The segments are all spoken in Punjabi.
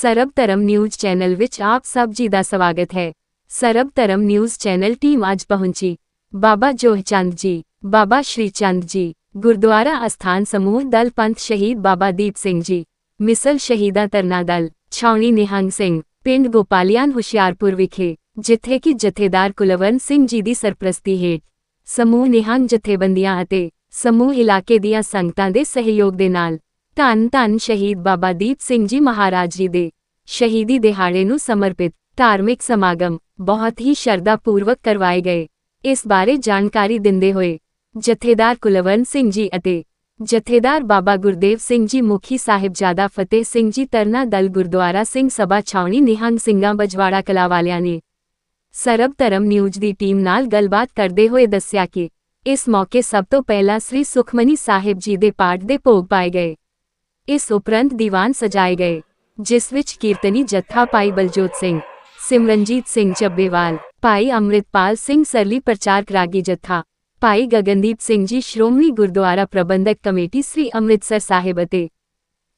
ਸਰਬ ਧਰਮ ਨਿਊਜ਼ ਚੈਨਲ ਵਿੱਚ ਆਪ ਸਭ ਜੀ ਦਾ ਸਵਾਗਤ ਹੈ ਸਰਬ ਧਰਮ ਨਿਊਜ਼ ਚੈਨਲ ਟੀਮ ਅੱਜ ਪਹੁੰਚੀ ਬਾਬਾ ਜੋਹ ਚੰਦ ਜੀ ਬਾਬਾ ਸ਼੍ਰੀ ਚੰਦ ਜੀ ਗੁਰਦੁਆਰਾ ਅਸਥਾਨ ਸਮੂਹ ਦਲ ਪੰਥ ਸ਼ਹੀਦ ਬਾਬਾ ਦੀਪ ਸਿੰਘ ਜੀ ਮਿਸਲ ਸ਼ਹੀਦਾਂ ਤਰਨਾ ਦਲ ਛਾਉਣੀ ਨਿਹੰਗ ਸਿੰਘ ਪਿੰਡ ਗੋਪਾਲੀਆਨ ਹੁਸ਼ਿਆਰਪੁਰ ਵਿਖੇ ਜਿੱਥੇ ਕਿ ਜਥੇਦਾਰ ਕੁਲਵੰਤ ਸਿੰਘ ਜੀ ਦੀ ਸਰਪ੍ਰਸਤੀ ਹੇਠ ਸਮੂਹ ਨਿਹੰਗ ਜਥੇਬੰਦੀਆਂ ਅਤੇ ਸਮੂਹ ਇਲਾਕੇ ਦੀਆਂ ਸੰਗਤਾਂ ਦੇ ਸਹਿਯੋਗ ਦੇ ਨਾਲ ਧੰਨ ਧੰਨ ਸ਼ਹੀਦ ਬਾਬਾ ਦੀਪ ਸਿੰਘ ਜੀ ਮਹਾਰਾਜ ਜੀ ਦੇ ਸ਼ਹੀਦੀ ਦਿਹਾੜੇ ਨੂੰ ਸਮਰਪਿਤ ਧਾਰਮਿਕ ਸਮਾਗਮ ਬਹੁਤ ਹੀ ਸ਼ਰਧਾ ਪੂਰਵਕ ਕਰਵਾਏ ਗਏ। ਇਸ ਬਾਰੇ ਜਾਣਕਾਰੀ ਦਿੰਦੇ ਹੋਏ ਜਥੇਦਾਰ ਕੁਲਵੰਤ ਸਿੰਘ ਜੀ ਅਤੇ ਜਥੇਦਾਰ ਬਾਬਾ ਗੁਰਦੇਵ ਸਿੰਘ ਜੀ ਮੁਖੀ ਸਾਹਿਬਜ਼ਾਦਾ ਫਤਿਹ ਸਿੰਘ ਜੀ ਤਰਨਾ ਦਲ ਗੁਰਦੁਆਰਾ ਸਿੰਘ ਸਭਾ ਛਾਉਣੀ ਨਿਹੰਗ ਸਿੰਘਾਂ ਬਜਵਾੜਾ ਕਲਾ ਵਾਲਿਆਂ ਨੇ ਸਰਬ ਧਰਮ ਨਿਊਜ਼ ਦੀ ਟੀਮ ਨਾਲ ਗੱਲਬਾਤ ਕਰਦੇ ਹੋਏ ਦੱਸਿਆ ਕਿ ਇਸ ਮੌਕੇ ਸਭ ਤੋਂ ਪਹਿਲਾਂ ਸ੍ਰੀ ਸੁਖਮਨੀ ਸਾਹਿਬ ਜੀ ਦੇ ਪਾਠ ਦੇ ਭੋਗ ਪਾਏ ਗਏ। ਇਸ ਉਪਰੰਤ ਦੀਵਾਨ ਸਜਾਏ ਗਏ ਜਿਸ ਵਿੱਚ ਕੀਰਤਨੀ ਜੱਥਾ ਭਾਈ ਬਲਜੋਤ ਸਿੰਘ ਸਿਮਰਨਜੀਤ ਸਿੰਘ ਚੱਬੇਵਾਲ ਭਾਈ ਅੰਮ੍ਰਿਤਪਾਲ ਸਿੰਘ ਸਰਲੀ ਪ੍ਰਚਾਰਕ ਰਾਗੀ ਜੱਥਾ ਭਾਈ ਗਗਨਦੀਪ ਸਿੰਘ ਜੀ ਸ਼੍ਰੋਮਣੀ ਗੁਰਦੁਆਰਾ ਪ੍ਰਬੰਧਕ ਕਮੇਟੀ ਸ੍ਰੀ ਅੰਮ੍ਰਿਤਸਰ ਸਾਹਿਬ ਅਤੇ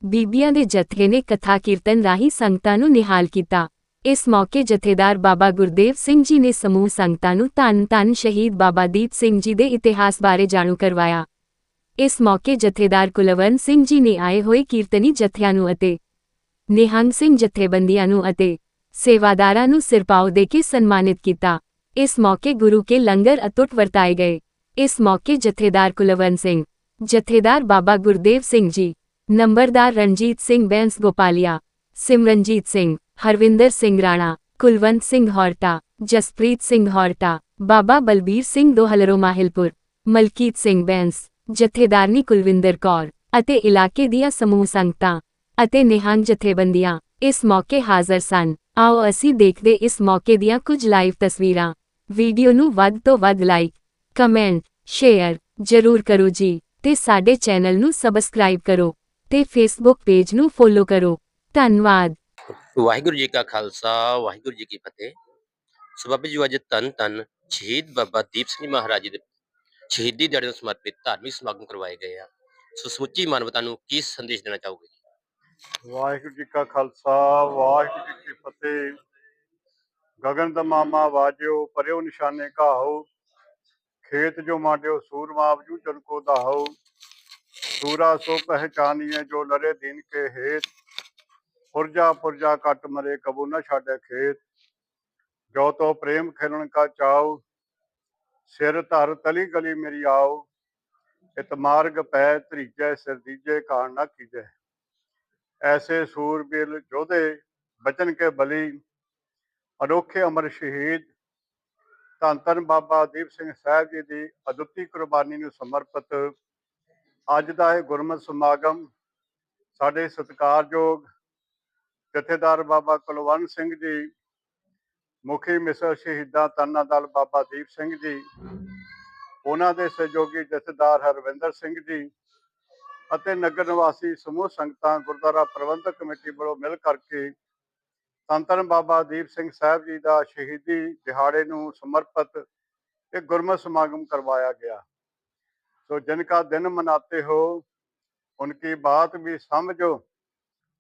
ਬੀਬੀਆਂ ਦੇ ਜਥੇ ਨੇ ਕਥਾ ਕੀਰਤਨ ਰਾਹੀਂ ਸੰਗਤਾਂ ਨੂੰ ਨਿਹਾਲ ਕੀਤਾ ਇਸ ਮੌਕੇ ਜਥੇਦਾਰ ਬਾਬਾ ਗੁਰਦੇਵ ਸਿੰਘ ਜੀ ਨੇ ਸਮੂਹ ਸੰਗਤਾਂ ਨੂੰ ਧੰਨ ਧੰਨ ਸ਼ਹੀਦ ਬਾਬਾ ਦੀਪ ਸਿੰਘ ਜੀ ਦੇ ਇਤਿਹਾਸ ਬਾਰੇ ਜਾਣੂ ਕਰਵਾਇਆ ਇਸ ਮੌਕੇ ਜਥੇਦਾਰ ਕੁਲਵੰਤ ਸਿੰਘ ਜੀ ਨੇ ਆਏ ਹੋਏ ਕੀਰਤਨੀ ਜਥਿਆਂ ਨੂੰ ਅਤੇ ਨਿਹੰਗ ਸਿੰਘ ਜਥੇਬੰਦੀਆਂ ਨੂੰ ਅਤੇ ਸੇਵਾਦਾਰਾਂ ਨੂੰ ਸਿਰਪਾਉ ਦੇ ਕੇ ਸਨਮਾਨਿਤ ਕੀਤਾ। ਇਸ ਮੌਕੇ ਗੁਰੂ ਕੇ ਲੰਗਰ ਅਤੁੱਟ ਵਰਤਾਏ ਗਏ। ਇਸ ਮੌਕੇ ਜਥੇਦਾਰ ਕੁਲਵੰਤ ਸਿੰਘ, ਜਥੇਦਾਰ ਬਾਬਾ ਗੁਰਦੇਵ ਸਿੰਘ ਜੀ, ਨੰਬਰਦਾਰ ਰਣਜੀਤ ਸਿੰਘ ਬੈਂਸ ਗੋਪਾਲੀਆ, ਸਿਮਰਨਜੀਤ ਸਿੰਘ, ਹਰਵਿੰਦਰ ਸਿੰਘ ਰਾਣਾ, ਕੁਲਵੰਤ ਸਿੰਘ ਹੌਰਟਾ, ਜਸਪ੍ਰੀਤ ਸਿੰਘ ਹੌਰਟਾ, ਬਾਬਾ ਬਲਬੀਰ ਸਿੰਘ ਦੋਹਲਰੋ ਮਾਹਿਲਪੁਰ, ਮਲਕੀਤ ਸਿੰਘ ਬੈਂਸ ਜਥੇਦਾਰਨੀ ਕੁਲਵਿੰਦਰ ਕੌਰ ਅਤੇ ਇਲਾਕੇ ਦੀਆਂ ਸਮੂਹ ਸੰਗਤਾਂ ਅਤੇ ਨਿਹੰਗ ਜਥੇਬੰਦੀਆਂ ਇਸ ਮੌਕੇ ਹਾਜ਼ਰ ਸਨ। ਆਓ ਅਸੀਂ ਦੇਖਦੇ ਇਸ ਮੌਕੇ ਦੀਆਂ ਕੁਝ ਲਾਈਵ ਤਸਵੀਰਾਂ। ਵੀਡੀਓ ਨੂੰ ਵੱਧ ਤੋਂ ਵੱਧ ਲਾਈਕ ਕਮੈਂਟ ਸ਼ੇਅਰ ਜ਼ਰੂਰ ਕਰੋ ਜੀ ਤੇ ਸਾਡੇ ਚੈਨਲ ਨੂੰ ਸਬਸਕ੍ਰਾਈਬ ਕਰੋ ਤੇ ਫੇਸਬੁੱਕ ਪੇਜ ਨੂੰ ਫੋਲੋ ਕਰੋ। ਧੰਨਵਾਦ। ਵਾਹਿਗੁਰੂ ਜੀ ਕਾ ਖਾਲਸਾ, ਵਾਹਿਗੁਰੂ ਜੀ ਕੀ ਫਤਿਹ। ਸਬਬ ਜੀ ਅੱਜ ਤਨ ਤਨ ਸ਼ਹੀਦ ਬਾਬਾ ਦੀਪ ਸਿੰਘ ਮਹਾਰਾਜ ਜੀ ਦੇ ਸ਼ਹੀਦੀ ਦਿਹਾੜੇ ਨੂੰ ਸਮਰਪਿਤ ਧਾਰਮਿਕ ਸਮਾਗਮ ਕਰਵਾਏ ਗਏ ਆ। ਸੋ ਸਮੁੱਚੀ ਮਾਨਵਤਾ ਨੂੰ ਕੀ ਸੰਦੇਸ਼ ਦੇਣਾ ਚਾਹੋਗੇ ਵਾਹਿਗੁਰੂ ਜੀ ਕਾ ਖਾਲਸਾ, ਵਾਹਿਗੁਰੂ ਜੀ ਕੀ ਫਤਿਹ। ਗਗਨ ਦਮਾਮਾ ਵਾਜਿਓ, ਪਰਿਓ ਨਿਸ਼ਾਨੇ ਘਾਓ। ਖੇਤ ਜੋ ਮਾਡਿਓ, ਸੂਰਮਾ ਵਜੂ ਜਨ ਕੋ ਦਹਾਓ ਸੂਰਾ ਸੋ ਪਹਿਚਾਨੀਏ ਜੋ ਲਰੇ ਦਿਨ ਕੇ ਹੇਤ। ਪੁਰਜਾ ਪੁਰਜਾ ਕਟ ਮਰੇ ਕਬੂ ਨਾ ਛਾੜੇ ਖੇਤ। ਜੋ ਤੋ ਪ੍ਰੇਮ ਖਿਲਣ ਕਾ ਚਾਉ। ਸਿਰ ਧਰ ਤਲੀ ਗਲੀ ਮੇਰੀ ਆਓ ਇਤਮਾਰਗ ਪੈ ਧਰੀਜੈ, ਸਿਰ ਦੀਜੇ ਕਾਣ ਨਾ ਕੀਜੈ ਐਸੇ ਸੂਰਬੀਰ ਜੋਧੇ, ਬਚਨ ਕੇ ਬਲੀ, ਅਨੋਖੇ ਅਮਰ ਸ਼ਹੀਦ। ਧੰਨ ਧੰਨ ਬਾਬਾ ਦੀਪ ਸਿੰਘ ਸਾਹਿਬ ਜੀ ਦੀ ਅਦੁੱਤੀ ਕੁਰਬਾਨੀ ਨੂੰ ਸਮਰਪਿਤ। ਅੱਜ ਦਾ ਇਹ ਗੁਰਮਤਿ ਸਮਾਗਮ, ਸਾਡੇ ਸਤਿਕਾਰਯੋਗ ਜਥੇਦਾਰ ਬਾਬਾ ਕੁਲਵੰਤ ਸਿੰਘ ਜੀ ਮੁਖੀ ਮਿਸਰ ਸ਼ਹੀਦਾਂ ਤੰਨਾ ਦਲ ਬਾਬਾ ਦੀਪ ਸਿੰਘ ਜੀ, ਉਹਨਾਂ ਦੇ ਸਹਿਯੋਗੀ ਜਥੇਦਾਰ ਹਰਵਿੰਦਰ ਸਿੰਘ ਜੀ ਅਤੇ ਨਗਰ ਨਿਵਾਸੀ ਸਮੂਹ ਸੰਗਤਾਂ ਗੁਰਦੁਆਰਾ ਪ੍ਰਬੰਧਕ ਕਮੇਟੀ ਵੱਲੋਂ ਮਿਲ ਕਰਕੇ ਧੰਨ ਧੰਨ ਬਾਬਾ ਦੀਪ ਸਿੰਘ ਸਾਹਿਬ ਜੀ ਦਾ ਸ਼ਹੀਦੀ ਦਿਹਾੜੇ ਨੂੰ ਸਮਰਪਿਤ ਇੱਕ ਗੁਰਮਤਿ ਸਮਾਗਮ ਕਰਵਾਇਆ ਗਿਆ। ਸੋ ਜਿਨ ਕਾ ਦਿਨ ਮਨਾਤੇ ਹੋ, ਉਨਕੀ ਬਾਤ ਵੀ ਸਮਝੋ।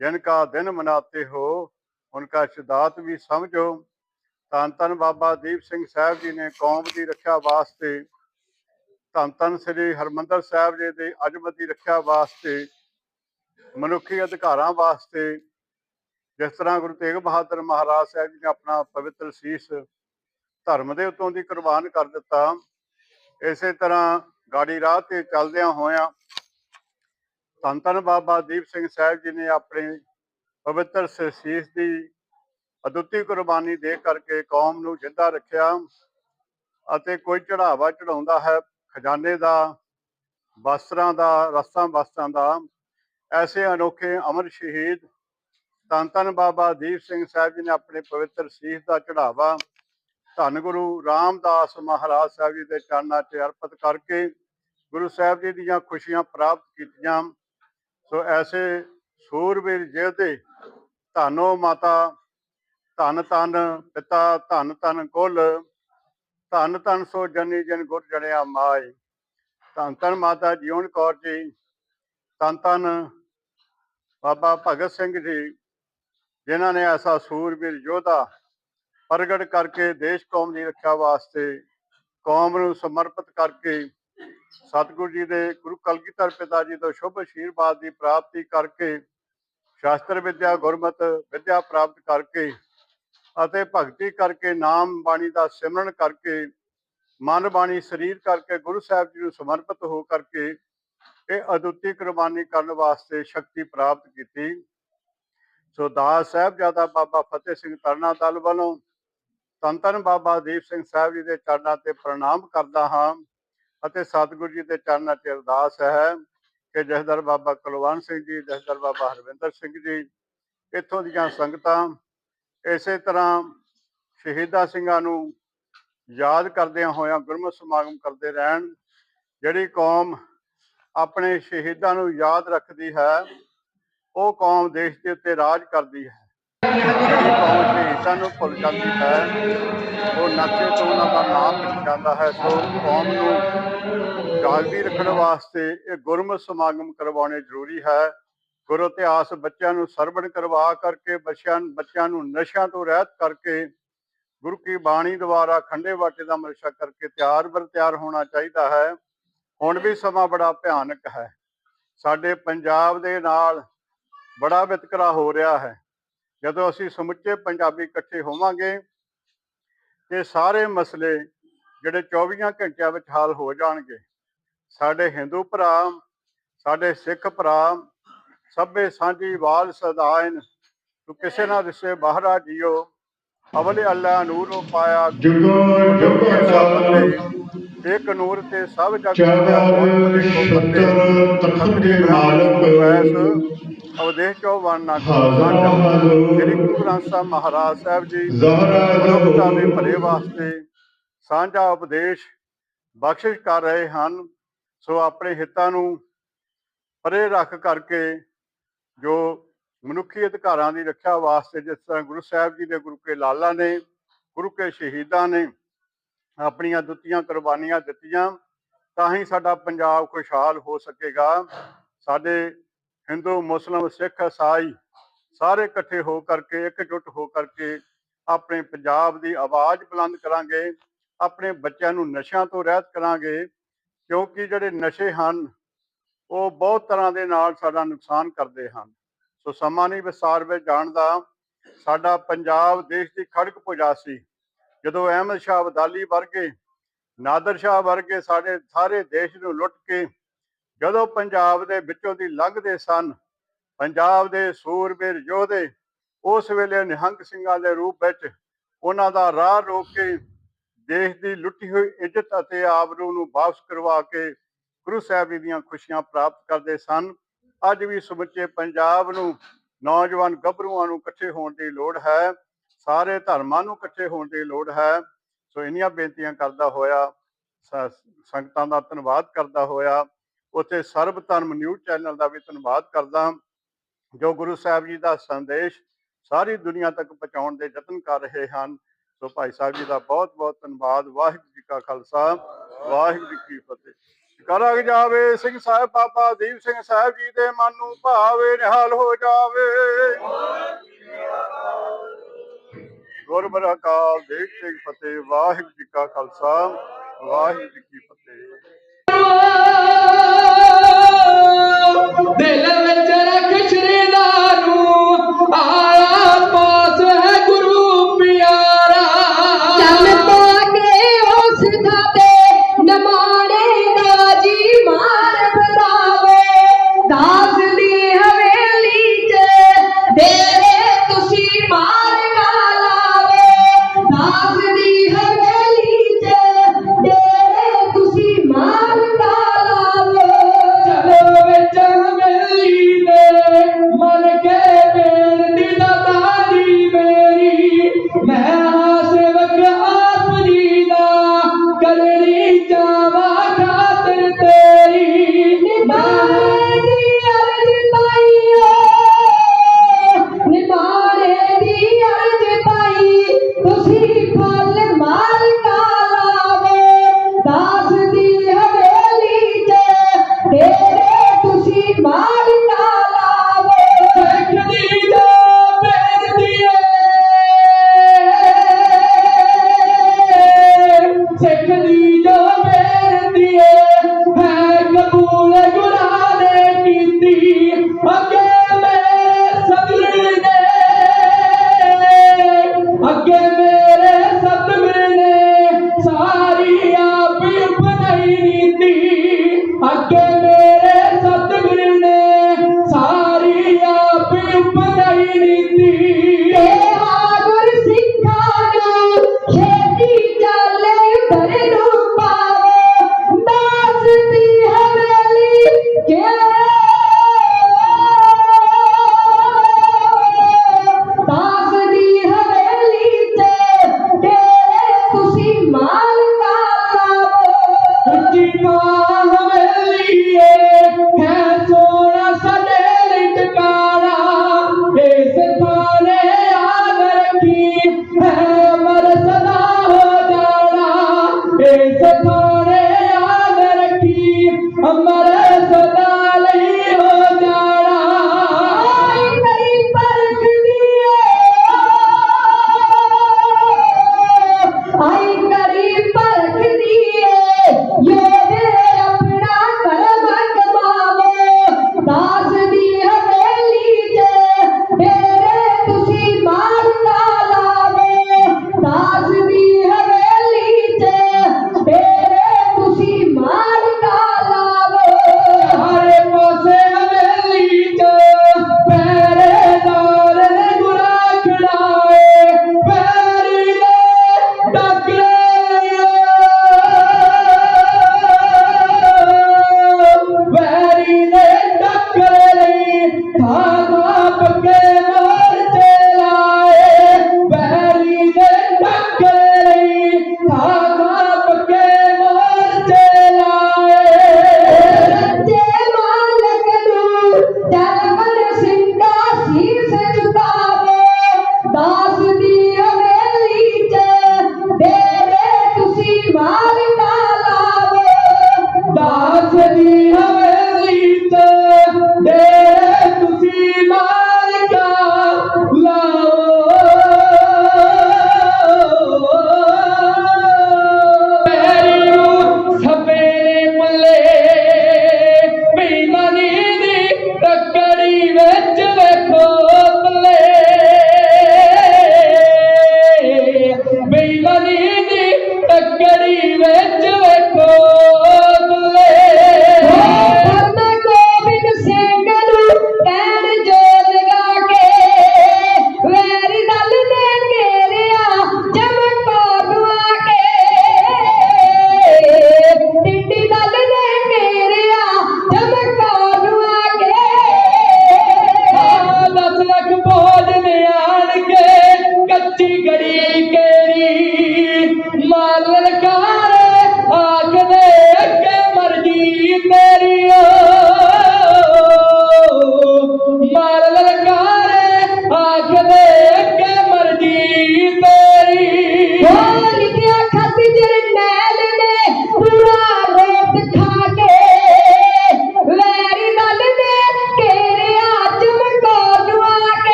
ਜਿਨ ਕਾ ਦਿਨ ਮਨਾਤੇ ਹੋ, ਉਨਕਾ ਸ਼ਦਾਤ ਵੀ ਸਮਝੋ। ਧੰਨ ਧੰਨ ਬਾਬਾ ਦੀਪ ਸਿੰਘ ਸਾਹਿਬ ਜੀ ਨੇ ਕੌਮ ਦੀ ਰੱਖਿਆ ਵਾਸਤੇ, ਧੰਨ ਧੰਨ ਸ੍ਰੀ ਹਰਮੰਦਰ ਸਾਹਿਬ ਜੀ ਦੇ ਅਜਮਤ ਦੀ ਰੱਖਿਆ ਵਾਸਤੇ, ਮਨੁੱਖੀ ਅਧਿਕਾਰਾਂ ਵਾਸਤੇ, ਜਿਸ ਤਰ੍ਹਾਂ ਗੁਰੂ ਤੇਗ ਬਹਾਦਰ ਮਹਾਰਾਜ ਸਾਹਿਬ ਜੀ ਨੇ ਆਪਣਾ ਪਵਿੱਤਰ ਸੀਸ ਧਰਮ ਦੇ ਉਤੋਂ ਦੀ ਕੁਰਬਾਨ ਕਰ ਦਿੱਤਾ। ਇਸੇ ਤਰ੍ਹਾਂ ਗਾੜੀ ਰਾਹ ਤੇ ਚੱਲਦਿਆਂ ਹੋਇਆਂ ਧੰਨ ਧੰਨ ਬਾਬਾ ਦੀਪ ਸਿੰਘ ਸਾਹਿਬ ਜੀ ਨੇ ਆਪਣੇ ਪਵਿੱਤਰ ਸੀਸ ਦੀ ਅਦੁੱਤੀ ਕੁਰਬਾਨੀ ਦੇ ਕਰਕੇ ਕੌਮ ਨੂੰ ਜਿੰਦਾ ਰੱਖਿਆ ਅਤੇ ਕੋਈ ਚੜਾਵਾ ਚੜਾਉਂਦਾ ਹੈ, ਖਜ਼ਾਨੇ ਦਾ ਵਸਤਰਾਂ ਦਾ ਰਸਾਂ ਵਸਤਾਂ ਦਾ, ਐਸੇ ਅਨੋਖੇ ਅਮਰ ਸ਼ਹੀਦ ਧੰਨ ਧੰਨ ਬਾਬਾ ਦੀਪ ਸਿੰਘ ਸਾਹਿਬ ਜੀ ਨੇ ਆਪਣੇ ਪਵਿੱਤਰ ਸੀਸ ਦਾ ਚੜਾਵਾ ਧੰਨ ਗੁਰੂ ਰਾਮਦਾਸ ਮਹਾਰਾਜ ਸਾਹਿਬ ਜੀ ਦੇ ਚਰਨਾਂ 'ਚ ਅਰਪਿਤ ਕਰਕੇ ਗੁਰੂ ਸਾਹਿਬ ਜੀ ਦੀਆਂ ਖੁਸ਼ੀਆਂ ਪ੍ਰਾਪਤ ਕੀਤੀਆਂ। ਸੋ ਐਸੇ ਸੂਰਬੀਰ ਜਿਹਦੇ ਧੰਨੋ ਮਾਤਾ ਧੰਨ ਧੰਨ ਪਿਤਾ, ਧੰਨ ਧੰਨ ਕੁਲ, ਧੰਨ ਧੰਨ ਸੋ ਜਨੀ ਜਨ ਗੁਰ ਜਣਿਆ ਮਾਏ। ਧੰਨ ਧੰਨ ਮਾਤਾ ਜੀਵਨ ਕੌਰ ਜੀ। ਧੰਨ ਧੰਨ ਬਾਬਾ ਭਗਤ ਸਿੰਘ ਜੀ, ਜਿਨ੍ਹਾਂ ਨੇ ਐਸਾ ਸੂਰਬੀਰ ਯੋਧਾ ਪ੍ਰਗਟ ਕਰਕੇ ਦੇਸ਼ ਕੌਮ ਦੀ ਰੱਖਿਆ ਵਾਸਤੇ ਕੌਮ ਨੂੰ ਸਮਰਪਿਤ ਕਰਕੇ ਸਤਿਗੁਰੂ ਜੀ ਦੇ ਗੁਰੂ ਕਲਗੀਧਰ ਪਿਤਾ ਜੀ ਤੋਂ ਸ਼ੁਭ ਅਸ਼ੀਰਵਾਦ ਦੀ ਪ੍ਰਾਪਤੀ ਕਰਕੇ ਸ਼ਾਸਤਰ ਵਿਦਿਆ ਗੁਰਮਤ ਵਿਦਿਆ ਪ੍ਰਾਪਤ ਕਰਕੇ ਅਤੇ ਭਗਤੀ ਕਰਕੇ, ਨਾਮ ਬਾਣੀ ਦਾ ਸਿਮਰਨ ਕਰਕੇ, ਮਨ ਬਾਣੀ, ਸਰੀਰ ਕਰਕੇ, ਗੁਰੂ ਸਾਹਿਬ ਜੀ ਨੂੰ ਸਮਰਪਿਤ ਹੋ ਕਰਕੇ ਇਹ ਅਦੁੱਤੀ ਕੁਰਬਾਨੀ ਕਰਨ ਵਾਸਤੇ ਸ਼ਕਤੀ ਪ੍ਰਾਪਤ ਕੀਤੀ। ਸੋ ਦਾਸ ਸਾਹਿਬਜ਼ਾਦਾ ਬਾਬਾ ਫਤਿਹ ਸਿੰਘ ਤਰਨਾ ਦਲ ਵੱਲੋਂ ਧੰਨ ਧੰਨ ਬਾਬਾ ਦੀਪ ਸਿੰਘ ਸਾਹਿਬ ਜੀ ਦੇ ਚਰਨਾਂ ਤੇ ਪ੍ਰਣਾਮ ਕਰਦਾ ਹਾਂ ਅਤੇ ਸਤਿਗੁਰੂ ਜੀ ਦੇ ਚਰਨਾਂ 'ਚ ਅਰਦਾਸ ਹੈ ਕਿ ਜਥੇਦਾਰ ਬਾਬਾ ਕੁਲਵੰਤ ਸਿੰਘ ਜੀ ਜਥੇਦਾਰ ਬਾਬਾ ਹਰਵਿੰਦਰ ਸਿੰਘ ਜੀ, ਇੱਥੋਂ ਦੀਆਂ ਸੰਗਤਾਂ ਇਸੇ ਤਰ੍ਹਾਂ ਸ਼ਹੀਦਾਂ ਸਿੰਘਾਂ ਨੂੰ ਯਾਦ ਕਰਦਿਆਂ ਹੋਇਆਂ ਗੁਰਮਤਿ ਸਮਾਗਮ ਕਰਦੇ ਰਹਿਣ, ਜਿਹੜੀ ਕੌਮ ਆਪਣੇ ਸ਼ਹੀਦਾਂ ਨੂੰ ਯਾਦ ਰੱਖਦੀ ਹੈ, ਉਹ ਕੌਮ ਦੇਸ਼ ਦੇ ਉੱਤੇ ਰਾਜ ਕਰਦੀ ਹੈ। ਜਿਹੜੀ ਕੌਮ ਸ਼ਹੀਦਾਂ ਨੂੰ ਭੁੱਲ ਜਾਂਦੀ ਹੈ, ਉਹ ਨਕਸ਼ੇ ਤੋਂ ਉਹਨਾਂ ਦਾ ਨਾਮ ਮਿਟ ਜਾਂਦਾ ਹੈ। ਸੋ ਕੌਮ ਨੂੰ ਜਾਗਦੀ ਰੱਖਣ ਵਾਸਤੇ ਇਹ ਗੁਰਮਤਿ ਸਮਾਗਮ ਕਰਵਾਉਣੇ ਜ਼ਰੂਰੀ ਹੈ। ਗੁਰ ਇਤਿਹਾਸ ਬੱਚਿਆਂ ਨੂੰ ਸਰਵਣ ਕਰਵਾ ਕਰਕੇ ਬੱਚਿਆਂ ਬੱਚਿਆਂ ਨੂੰ ਨਸ਼ਿਆਂ ਤੋਂ ਰਹਿਤ ਕਰਕੇ ਗੁਰੂ ਕੀ ਬਾਣੀ ਦੁਆਰਾ ਖੰਡੇ ਵਾਟੇ ਦਾ ਮਰਸ਼ਾ ਕਰਕੇ ਤਿਆਰ ਬਰ ਤਿਆਰ ਹੋਣਾ ਚਾਹੀਦਾ ਹੈ। ਹੁਣ ਵੀ ਸਮਾਂ ਬੜਾ ਭਿਆਨਕ ਹੈ। ਸਾਡੇ ਪੰਜਾਬ ਦੇ ਨਾਲ ਬੜਾ ਵਿਤਕਰਾ ਹੋ ਰਿਹਾ ਹੈ। ਜਦੋਂ ਅਸੀਂ ਸਮੁੱਚੇ ਪੰਜਾਬੀ ਇਕੱਠੇ ਹੋਵਾਂਗੇ ਤੇ ਸਾਰੇ ਮਸਲੇ ਜਿਹੜੇ 24 ਘੰਟਿਆਂ ਵਿੱਚ ਹੱਲ ਹੋ ਜਾਣਗੇ। ਸਾਡੇ ਹਿੰਦੂ ਭਰਾ, ਸਾਡੇ ਸਿੱਖ ਭਰਾ ਸਭੇ ਸਾਂਝੀ ਵਾਲ ਸਦਾਇਨ। ਤੂੰ ਕਿਸੇ ਨਾ ਦਿਸੇ ਬਾਹਰਾ ਜੀਓ। ਅਵਲੇ ਅੱਲਾ ਨੂਰ ਪਾਇਆ। ਜੁਗੋ ਜੁਗ ਅਕਾਲ ਇੱਕ ਨੂਰ ਤੇ ਸਭ ਜਗ ਚਾਰ ਛਤਰ ਤਖਤ ਦੇ ਮਾਲਕ। ਅਵਦੇਸ਼ ਚੌਵਨ ਨਾ ਹਾਜ਼ਰਾ ਹਾਜ਼ਰ ਸ੍ਰੀ ਗੁਰੂ ਗ੍ਰੰਥ ਸਾਹਿਬ ਮਹਾਰਾਜ ਸਾਹਿਬ ਜੀ ਜ਼ਹਰਾ ਦੇ ਭਲੇ ਵਾਸਤੇ ਸਾਂਝਾ ਉਪਦੇਸ਼ ਬਖਸ਼ਿਸ਼ ਕਰ ਰਹੇ ਹਨ। ਸੋ ਆਪਣੇ ਹਿੱਤਾਂ ਨੂੰ ਪਰੇ ਰੱਖ ਕਰਕੇ ਜੋ ਮਨੁੱਖੀ ਅਧਿਕਾਰਾਂ ਦੀ ਰੱਖਿਆ ਵਾਸਤੇ ਜਿਸ ਤਰ੍ਹਾਂ ਗੁਰੂ ਸਾਹਿਬ ਜੀ ਦੇ ਗੁਰੂ ਕੇ ਲਾਲਾ ਨੇ, ਗੁਰੂ ਕੇ ਸ਼ਹੀਦਾਂ ਨੇ ਆਪਣੀਆਂ ਦਿੱਤੀਆਂ ਕੁਰਬਾਨੀਆਂ ਦਿੱਤੀਆਂ, ਤਾਂ ਹੀ ਸਾਡਾ ਪੰਜਾਬ ਖੁਸ਼ਹਾਲ ਹੋ ਸਕੇਗਾ। ਸਾਡੇ ਹਿੰਦੂ, ਮੁਸਲਮ, ਸਿੱਖ ਇਸਾਈ ਸਾਰੇ ਇਕੱਠੇ ਹੋ ਕਰਕੇ, ਇਕਜੁੱਟ ਹੋ ਕਰਕੇ ਆਪਣੇ ਪੰਜਾਬ ਦੀ ਆਵਾਜ਼ ਬੁਲੰਦ ਕਰਾਂਗੇ, ਆਪਣੇ ਬੱਚਿਆਂ ਨੂੰ ਨਸ਼ਿਆਂ ਤੋਂ ਰਹਿਤ ਕਰਾਂਗੇ, ਕਿਉਂਕਿ ਜਿਹੜੇ ਨਸ਼ੇ ਹਨ ਉਹ ਬਹੁਤ ਤਰ੍ਹਾਂ ਦੇ ਨਾਲ ਸਾਡਾ ਨੁਕਸਾਨ ਕਰਦੇ ਹਨ। ਸੋ ਸਮਾਂ ਨਹੀਂ ਵਿਸਾਰ ਵਿੱਚ ਜਾਣ ਦਾ। ਸਾਡਾ ਪੰਜਾਬ ਦੇਸ਼ ਦੀ ਖੜਕ ਪੁਜਾ ਸੀ। ਜਦੋਂ ਅਹਿਮਦ ਸ਼ਾਹ ਅਬਦਾਲੀ ਵਰਗੇ, ਨਾਦਰ ਸ਼ਾਹ ਵਰਗੇ ਸਾਡੇ ਸਾਰੇ ਦੇਸ਼ ਨੂੰ ਲੁੱਟ ਕੇ ਜਦੋਂ ਪੰਜਾਬ ਦੇ ਵਿੱਚੋਂ ਦੀ ਲੰਘਦੇ ਸਨ, ਪੰਜਾਬ ਦੇ ਸੂਰਬੀਰ ਯੋਧੇ ਉਸ ਵੇਲੇ ਨਿਹੰਗ ਸਿੰਘਾਂ ਦੇ ਰੂਪ ਵਿੱਚ ਉਹਨਾਂ ਦਾ ਰਾਹ ਰੋਕ ਕੇ ਦੇਸ਼ ਦੀ ਲੁੱਟੀ ਹੋਈ ਇੱਜ਼ਤ ਅਤੇ ਆਬਰੂ ਨੂੰ ਵਾਪਸ ਕਰਵਾ ਕੇ ਗੁਰੂ ਸਾਹਿਬ ਜੀ ਦੀਆਂ ਖੁਸ਼ੀਆਂ ਪ੍ਰਾਪਤ ਕਰਦੇ ਸਨ। ਅੱਜ ਵੀ ਸਮੁੱਚੇ ਪੰਜਾਬ ਨੂੰ ਨੌਜਵਾਨ ਗੱਭਰੂਆਂ ਨੂੰ ਇਕੱਠੇ ਹੋਣ ਦੀ ਲੋੜ ਹੈ। ਸਾਰੇ ਧਰਮਾਂ ਨੂੰ ਇਕੱਠੇ ਹੋਣ ਦੀ ਲੋੜ ਹੈ। ਸੋ ਇੰਨੀਆਂ ਬੇਨਤੀਆਂ ਕਰਦਾ ਹੋਇਆ ਸੰਗਤਾਂ ਦਾ ਧੰਨਵਾਦ ਕਰਦਾ ਹੋਇਆ, ਉੱਥੇ ਸਰਬ ਧਰਮ ਨਿਊਜ਼ ਚੈਨਲ ਦਾ ਵੀ ਧੰਨਵਾਦ ਕਰਦਾ ਜੋ ਗੁਰੂ ਸਾਹਿਬ ਜੀ ਦਾ ਸੰਦੇਸ਼ ਸਾਰੀ ਦੁਨੀਆ ਤੱਕ ਪਹੁੰਚਾਉਣ ਦੇ ਯਤਨ ਕਰ ਰਹੇ ਹਨ। ਸੋ ਭਾਈ ਸਾਹਿਬ ਜੀ ਦਾ ਬਹੁਤ ਬਹੁਤ ਧੰਨਵਾਦ। ਵਾਹਿਗੁਰੂ ਜੀ ਕਾ ਖਾਲਸਾ, ਵਾਹਿਗੁਰੂ ਜੀ ਕੀ ਫਤਿਹ। ਕਰਗ ਜਾਵੇ, ਸਿੰਘ ਸਾਹਿਬ ਬਾਬਾ ਦੀਪ ਸਿੰਘ ਸਾਹਿਬ ਜੀ ਦੇ ਮਨ ਨੂੰ ਭਾਵੇ, ਨਿਹਾਲ ਹੋ ਜਾਵੇ। ਗੁਰਬਰ ਅਕਾਲ ਦੇਖ ਸਿੰਘ ਫਤਿਹ, ਵਾਹਿਗੁਰੂ ਜੀ ਕਾ ਖਾਲਸਾ, ਵਾਹਿਗੁਰੂ ਜੀ ਕੀ ਫਤਿਹ। ਦਿਲ ਵਿੱਚ ਰੱਖ